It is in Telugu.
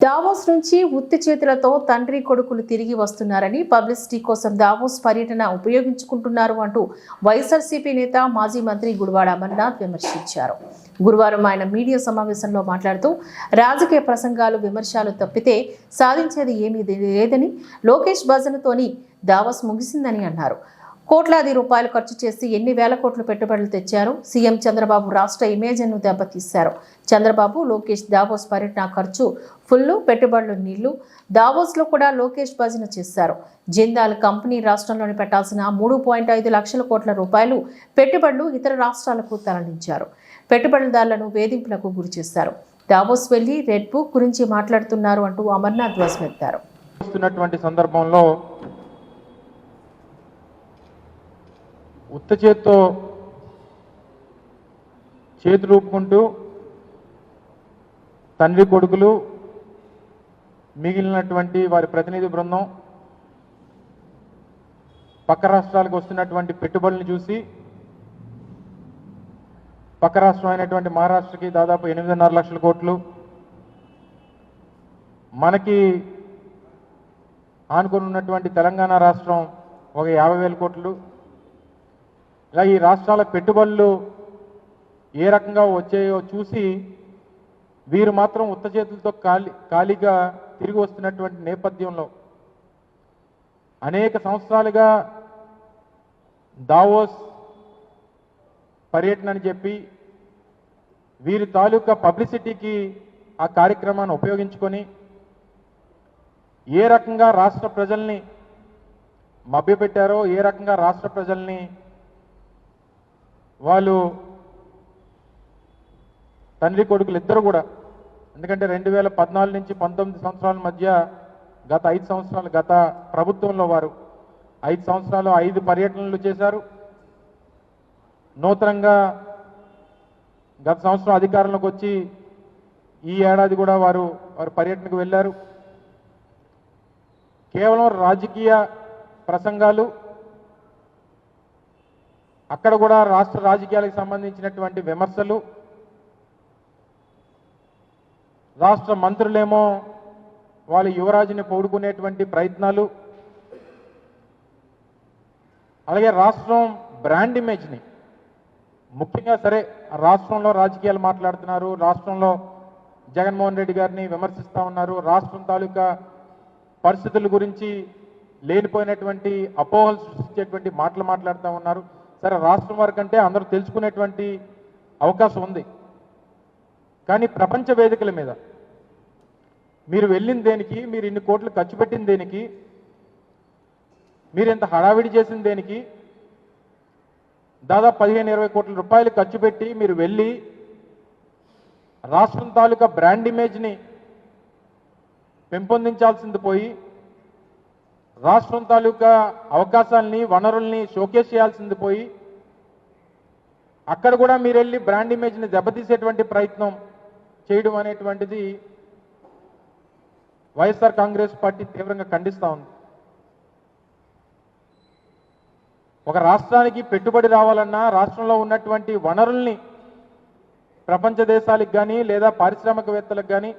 దావోస్ నుంచి ఉత్తి చేతులతో తండ్రి కొడుకులు తిరిగి వస్తున్నారని పబ్లిసిటీ కోసం దావోస్ పర్యటన ఉపయోగించుకుంటున్నారు అంటూ వైఎస్ఆర్సీపీ నేత మాజీ మంత్రి గుడివాడ అమర్నాథ్ విమర్శించారు. గురువారం ఆయన మీడియా సమావేశంలో మాట్లాడుతూ రాజకీయ ప్రసంగాలు విమర్శలు తప్పితే సాధించేది ఏమీ లేదని లోకేష్ భజనతోని దావోస్ ముగిసిందని అన్నారు. కోట్లాది రూపాయలు ఖర్చు చేసి ఎన్ని వేల కోట్లు పెట్టుబడులు తెచ్చారు? సీఎం చంద్రబాబు రాష్ట్ర ఇమేజ్ను దెబ్బతీశారు. చంద్రబాబు లోకేష్ దావోస్ పర్యటన ఖర్చు ఫుల్లు పెట్టుబడులు నీళ్ళు దావోస్లో కూడా లోకేష్ భజన చేశారు. జిందాల్ కంపెనీ రాష్ట్రంలోని పెట్టాల్సిన మూడు పాయింట్ ఐదు లక్షల కోట్ల రూపాయలు పెట్టుబడులు ఇతర రాష్ట్రాలకు తరలించారు. పెట్టుబడిదారులను వేధింపులకు గురి చేశారు. దావోస్ వెళ్ళి రెడ్ బుక్ గురించి మాట్లాడుతున్నారు అంటూ అమర్నాథ్ ధ్వజమెత్తారు. సందర్భంలో ఉత్త చేత్తో చేతి రూపుకుంటూ తండ్రి కొడుకులు మిగిలినటువంటి వారి ప్రతినిధి బృందం పక్క రాష్ట్రాలకు వస్తున్నటువంటి పెట్టుబడులను చూసి పక్క రాష్ట్రం అయినటువంటి మహారాష్ట్రకి దాదాపు ఎనిమిదిన్నర లక్షల కోట్లు మనకి ఆనుకొని ఉన్నటువంటి తెలంగాణ రాష్ట్రం ఒక యాభై వేల కోట్లు ఇలా ఈ రాష్ట్రాల పెట్టుబడులు ఏ రకంగా వచ్చాయో చూసి వీరు మాత్రం ఉత్త చేతులతో ఖాళీ ఖాళీగా తిరిగి వస్తున్నటువంటి నేపథ్యంలో అనేక సంవత్సరాలుగా దావోస్ పర్యటన అని చెప్పి వీరి తాలూకా పబ్లిసిటీకి ఆ కార్యక్రమాన్ని ఉపయోగించుకొని ఏ రకంగా రాష్ట్ర ప్రజల్ని మభ్యపెట్టారో ఏ రకంగా రాష్ట్ర ప్రజల్ని వాళ్ళు తండ్రి కొడుకులు ఇద్దరు కూడా. ఎందుకంటే రెండు వేల పద్నాలుగు నుంచి పంతొమ్మిది సంవత్సరాల మధ్య గత ఐదు సంవత్సరాలు గత ప్రభుత్వంలో వారు ఐదు సంవత్సరాలు ఐదు పర్యటనలు చేశారు. నూతనంగా గత సంవత్సరం అధికారంలోకి వచ్చి ఈ ఏడాది కూడా వారు వారు పర్యటనకు వెళ్ళారు. కేవలం రాజకీయ ప్రసంగాలు అక్కడ కూడా రాష్ట్ర రాజకీయాలకు సంబంధించినటువంటి విమర్శలు. రాష్ట్ర మంత్రులేమో వాళ్ళ యువరాజుని పౌడుకునేటువంటి ప్రయత్నాలు. అలాగే రాష్ట్రం బ్రాండ్ ఇమేజ్ని. ముఖ్యంగా సరే రాష్ట్రంలో రాజకీయాలు మాట్లాడుతున్నారు రాష్ట్రంలో జగన్మోహన్ రెడ్డి గారిని విమర్శిస్తూ ఉన్నారు. రాష్ట్రం తాలూకా పరిస్థితుల గురించి లేనిపోయినటువంటి అపోహలు సృష్టించేటువంటి మాటలు మాట్లాడుతూ ఉన్నారు. సరే రాష్ట్రం వరకంటే అందరూ తెలుసుకునేటువంటి అవకాశం ఉంది. కానీ ప్రపంచ వేదికల మీద మీరు వెళ్ళిన దేనికి మీరు ఇన్ని కోట్లు ఖర్చు పెట్టిన దేనికి మీరు ఇంత హడావిడి చేసిన దేనికి దాదాపు పదిహేను ఇరవై కోట్ల రూపాయలు ఖర్చు పెట్టి మీరు వెళ్ళి రాష్ట్రం తాలూకా బ్రాండ్ ఇమేజ్ని పెంపొందించాల్సింది పోయి రాష్ట్రం తాలూకా అవకాశాలని వనరుల్ని షోకేస్ చేయాల్సింది పోయి అక్కడ కూడా మీరు వెళ్ళి బ్రాండ్ ఇమేజ్ని దెబ్బతీసేటువంటి ప్రయత్నం చేయడం అనేటువంటిది వైఎస్ఆర్ కాంగ్రెస్ పార్టీ తీవ్రంగా ఖండిస్తూ ఉంది. ఒక రాష్ట్రానికి పెట్టుబడి రావాలన్నా రాష్ట్రంలో ఉన్నటువంటి వనరుల్ని ప్రపంచ దేశాలకు కానీ లేదా పారిశ్రామికవేత్తలకు కానీ